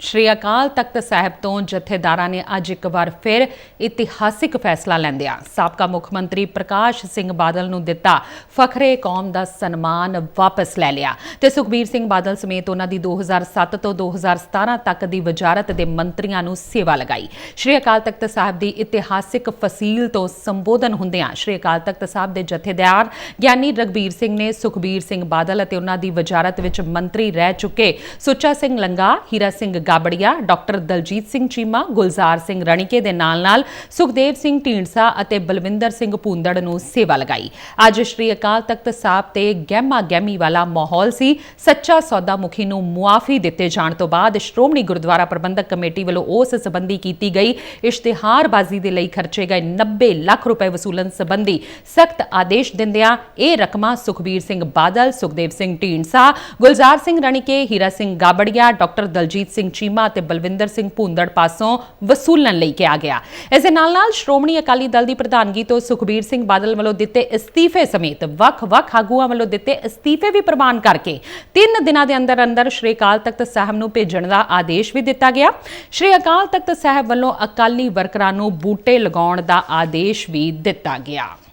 ਸ਼੍ਰੀ ਅਕਾਲ ਤਖਤ ਸਾਹਿਬ ਤੋਂ ਜਥੇਦਾਰਾਂ ਨੇ ਅੱਜ ਇੱਕ ਵਾਰ ਫਿਰ ਇਤਿਹਾਸਿਕ ਫੈਸਲਾ ਲੈਂਦਿਆਂ ਸਾਬਕਾ ਮੁੱਖ ਮੰਤਰੀ ਪ੍ਰਕਾਸ਼ ਸਿੰਘ ਬਾਦਲ ਨੂੰ ਦਿੱਤਾ ਫਖਰੇ, ਕੌਮ ਦਾ ਸਨਮਾਨ ਵਾਪਸ ਲੈ ਲਿਆ। ਤੇ ਸੁਖਬੀਰ ਸਿੰਘ ਬਾਦਲ ਸਮੇਤ ਉਹਨਾਂ ਦੀ 2007 ਤੋਂ 2017 ਤੱਕ ਦੀ ਵਜ਼ਾਰਤ ਦੇ ਮੰਤਰੀਆਂ ਨੂੰ ਸੇਵਾ ਲਗਾਈ। ਸ਼੍ਰੀ ਅਕਾਲ ਤਖਤ ਸਾਹਿਬ ਦੀ ਇਤਿਹਾਸਿਕ ਫਸੀਲ ਤੋਂ ਸੰਬੋਧਨ ਹੁੰਦਿਆਂ ਸ਼੍ਰੀ ਅਕਾਲ ਤਖਤ ਸਾਹਿਬ ਦੇ ਜਥੇਦਾਰ ਗਿਆਨੀ ਰਗਬੀਰ ਸਿੰਘ ਨੇ ਸੁਖਬੀਰ ਸਿੰਘ ਬਾਦਲ ਅਤੇ ਉਹਨਾਂ ਦੀ ਵਜ਼ਾਰਤ ਵਿੱਚ ਮੰਤਰੀ ਰਹਿ ਚੁੱਕੇ ਸੁੱਚਾ ਸਿੰਘ ਲੰਗਾ, ਹੀਰਾ ਸਿੰਘ ਗਾਬੜੀਆ, ਡਾਕਟਰ ਦਲਜੀਤ ਸਿੰਘ ਚੀਮਾ, ਗੁਲਜ਼ਾਰ ਸਿੰਘ ਰਣੀਕੇ ਦੇ ਨਾਲ-ਨਾਲ ਸੁਖਦੇਵ ਸਿੰਘ ਢੀਂਡਸਾ ਅਤੇ ਬਲਵਿੰਦਰ ਸਿੰਘ ਭੂੰਦੜ ਨੂੰ ਸੇਵਾ ਲਗਾਈ। ਅੱਜ ਸ਼੍ਰੀ ਅਕਾਲ ਤਖਤ ਸਾਹਿਬ ਤੇ ਗਹਿਮਾ ਗਹਿਮੀ ਵਾਲਾ ਮਾਹੌਲ ਸੀ। ਸੱਚਾ ਸੌਦਾ ਮੁਖੀ ਨੂੰ ਮੁਆਫੀ ਦਿੱਤੇ ਜਾਣ ਤੋਂ ਬਾਅਦ ਸ਼੍ਰੋਮਣੀ ਗੁਰਦੁਆਰਾ ਪ੍ਰਬੰਧਕ ਕਮੇਟੀ ਵੱਲੋਂ ਉਸ ਸਬੰਧੀ ਕੀਤੀ ਗਈ ਇਸ਼ਤਿਹਾਰਬਾਜ਼ੀ ਦੇ ਲਈ ਖਰਚੇ ਗਏ 90 ਲੱਖ ਰੁਪਏ ਵਸੂਲਣ ਸਬੰਧੀ ਸਖਤ ਆਦੇਸ਼ ਦਿੰਦਿਆਂ ਇਹ ਰਕਮਾਂ ਸੁਖਬੀਰ ਸਿੰਘ ਬਾਦਲ, ਸੁਖਦੇਵ ਸਿੰਘ ਢੀਂਡਸਾ, ਗੁਲਜ਼ਾਰ ਸਿੰਘ ਰਣੀਕੇ, ਹੀਰਾ ਸਿੰਘ ਗਾਬੜੀਆ, ਡਾਕਟਰ ਦਲਜੀਤ ਸਿੰਘ ਚੀਮਾ ਅਤੇ ਬਲਵਿੰਦਰ ਸਿੰਘ ਭੂੰਦੜ ਪਾਸੋਂ ਵਸੂਲਣ ਲਈ ਕਿਹਾ ਗਿਆ। ਇਸ ਦੇ ਨਾਲ ਨਾਲ ਸ਼੍ਰੋਮਣੀ ਅਕਾਲੀ ਦਲ ਦੀ ਪ੍ਰਧਾਨਗੀ ਤੋਂ ਸੁਖਬੀਰ ਸਿੰਘ ਬਾਦਲ ਵੱਲੋਂ ਦਿੱਤੇ ਅਸਤੀਫੇ ਸਮੇਤ ਵੱਖ-ਵੱਖ ਆਗੂਆਂ ਵੱਲੋਂ ਦਿੱਤੇ ਅਸਤੀਫੇ ਵੀ ਪ੍ਰਵਾਨ ਕਰਕੇ ਤਿੰਨ ਦਿਨਾਂ ਦੇ ਅੰਦਰ ਅੰਦਰ ਸ਼੍ਰੀ ਅਕਾਲ ਤਖਤ ਸਾਹਿਬ ਨੂੰ ਭੇਜਣ ਦਾ ਆਦੇਸ਼ ਵੀ ਦਿੱਤਾ ਗਿਆ। ਸ਼੍ਰੀ ਅਕਾਲ ਤਖਤ ਸਾਹਿਬ ਵੱਲੋਂ ਅਕਾਲੀ ਵਰਕਰਾਂ ਨੂੰ ਬੂਟੇ ਲਗਾਉਣ ਦਾ ਆਦੇਸ਼ ਵੀ ਦਿੱਤਾ ਗਿਆ।